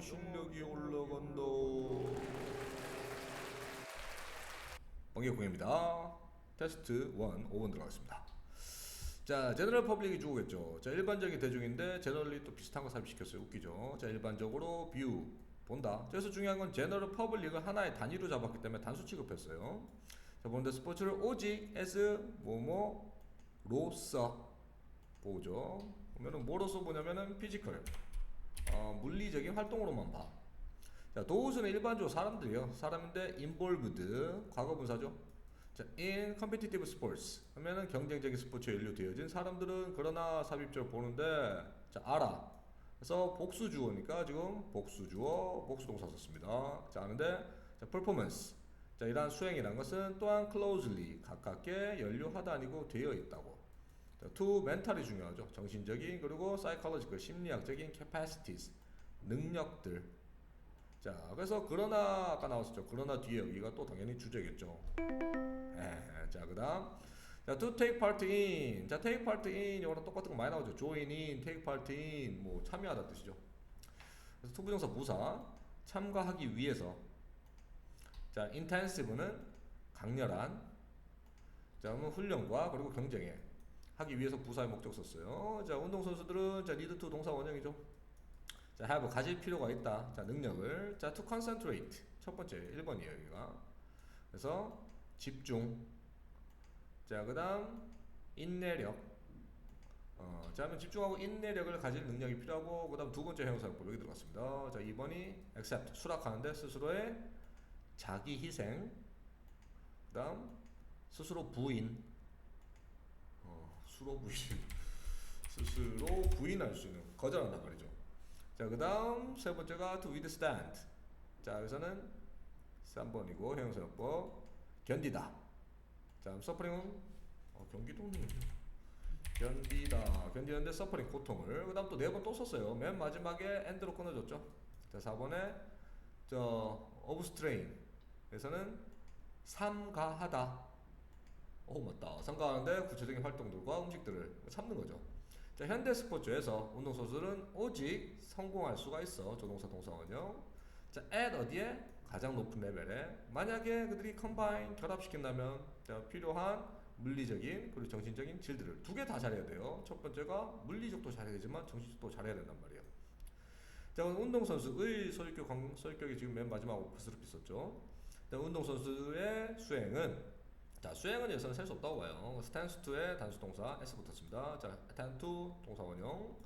실력이 올라간다. 번개 공입니다. 테스트 1 5번 들어가겠습니다. 자, 제너럴 퍼블릭이 주고겠죠. 자, 일반적인 대중인데 제너럴리 또 비슷한 거 삽입시켰어요. 웃기죠. 자, 일반적으로 뷰 본다. 그래서 중요한 건 제너럴 퍼블릭을 하나의 단위로 잡았기 때문에 단수 취급했어요. 자, 보는데 스포츠를 오직 as 뭐뭐로서 보죠. 보면은 뭐로서 보냐면은 피지컬 어, 물리적인 활동으로만 봐. 자, 도우스는 일반적으로 사람들이요. 사람인데 involved 과거 분사죠. 자, in competitive sports 하면은 경쟁적인 스포츠에 연루되어진 사람들은 그러나 삽입적으로 보는데 자, 알아. 그래서 복수 주어니까 지금 복수 주어 복수 동사 썼습니다. 자, 아는데 자, performance. 자, 이러한 수행이란 것은 또한 closely 가깝게 연루하다 아니고 되어 있다고. 자, to mental이 중요하죠. 정신적인 그리고 psychological 심리학적인 capacities 능력들. 자, 그래서 그러나 아까 나왔었죠. 그러나 뒤에 여기가 또 당연히 주제겠죠. 에, 자, 그다음 자, to take part in. 자, take part in 이거랑 똑같은 거 많이 나오죠. join in, take part in 뭐 참여하다 뜻이죠. 그래서 투부정사 부사 참가하기 위해서. 자, intensive는 강렬한. 자, 그러면 훈련과 그리고 경쟁에 하기 위해서 부사의 목적 썼어요. 자, 운동 선수들은 자, need to 동사 원형이죠. 자, have 가질 필요가 있다. 자, 능력을. 자, to concentrate. 첫 번째 1번이에요, 여기가. 그래서 집중. 자, 그다음 인내력. 어, 자, 그러면 집중하고 인내력을 가질 능력이 필요하고 그다음 두 번째 형용사법 여기 들어갔습니다. 자, 2번이 accept 수락하는데 스스로의 자기 희생. 그다음 스스로 부인. 어, 수로 부인. 스스로 부인할 수 있는 거절한단 말이죠. 자, 그 다음 세 번째가 to withstand. 자, 여기서는 3번이고 형용사법 견디다. 자, suffering은 어, 경기도는 견디다. 견디는데 suffering 고통을. 그 다음 또 네 번 또 썼어요. 맨 마지막에 end로 끊어줬죠. 자, 4번에 저 of strain. 에서는 삼가하다. 오 맞다. 삼가하는데 구체적인 활동들과 음식들을 참는 거죠. 자, 현대 스포츠에서 운동선수들은 오직 성공할 수가 있어. 조동사 동사원형. 자, at 어디에? 가장 높은 레벨에. 만약에 그들이 컴바인 결합시킨다면 자, 필요한 물리적인 그리고 정신적인 질들을 두 개 다 잘해야 돼요. 첫 번째가 물리적도 잘해야 되지만 정신적도 잘해야 된단 말이에요. 자, 운동선수의 소유격, 관- 소유격이 지금 맨 마지막 오프스럽 있었죠. 자, 운동선수의 수행은 자, 수행은 여기서는 셀 수 없다고 봐요. 스탠스 투의 단수 동사 s 붙었습니다. 자, to 동사 원형.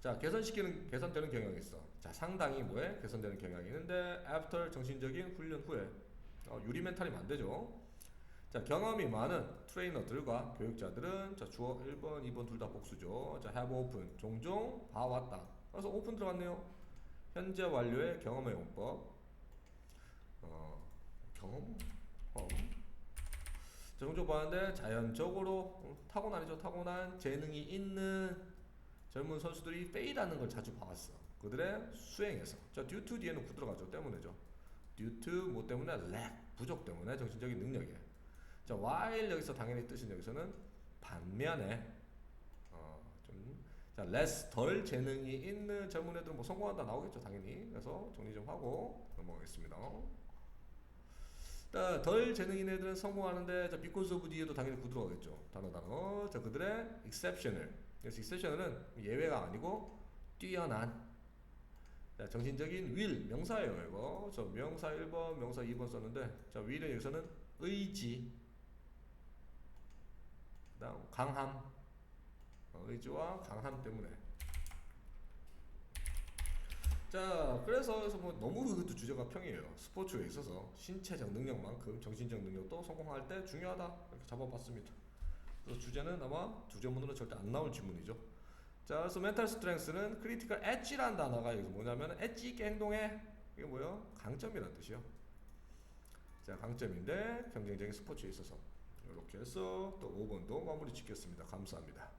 자, 개선시키는 개선되는 경향이 있어. 자, 상당히 뭐에 개선되는 경향이 있는데 after 정신적인 훈련 후에 어, 유리 멘탈이면 안 되죠. 자, 경험이 많은 트레이너들과 교육자들은 자, 주어 1번, 2번 둘 다 복수죠. 자, have open 종종 봐왔다. 그래서 오픈 들어갔네요. 현재 완료의 경험의 용법. 어, 경험? 어. 자, 종종 봤는데 자연적으로 어, 타고난이죠. 타고난 재능이 있는 젊은 선수들이 페이라는 걸 자주 봐왔어. 그들의 수행에서. 자, due to 뒤에는 구 들어가죠. 때문에죠. due to 뭐 때문에 lack 부족 때문에 정신적인 능력에. 자, while 여기서 당연히 뜻은 여기서는 반면에 어, 좀 자, less 덜 재능이 있는 젊은 애들은 뭐 성공한다 나오겠죠, 당연히. 그래서 정리 좀 하고 넘어가겠습니다. 자, 덜 재능 있는 애들은 성공하는데 자, because of 뒤에도 당연히 구 들어 가겠죠. 단어 단어. 자, 그들의 exceptional. 그래서 exceptional은 예외가 아니고 뛰어난 자, 정신적인 will 명사예요, 이거. 저 명사 1번, 명사 2번 썼는데 자, will은 여기서는 의지. 그다음 강함. 어, 의지와 강함 때문에. 자, 그래서 그래서 뭐 너무 그것도 주제가 평이에요. 스포츠에 있어서 신체적 능력만큼 정신적 능력도 성공할 때 중요하다 이렇게 잡아봤습니다. 그래서 주제는 아마 두 제문으로 절대 안 나올 질문이죠. 자, 그래서 멘탈 스트렝스는 크리티컬 엣지라는 단어가 여기서 뭐냐면 엣지 있게 행동해 이게 뭐예요? 강점이라는 뜻이요. 자, 강점인데 경쟁적인 스포츠에 있어서 이렇게 해서 또 5번도 마무리 짓겠습니다. 감사합니다.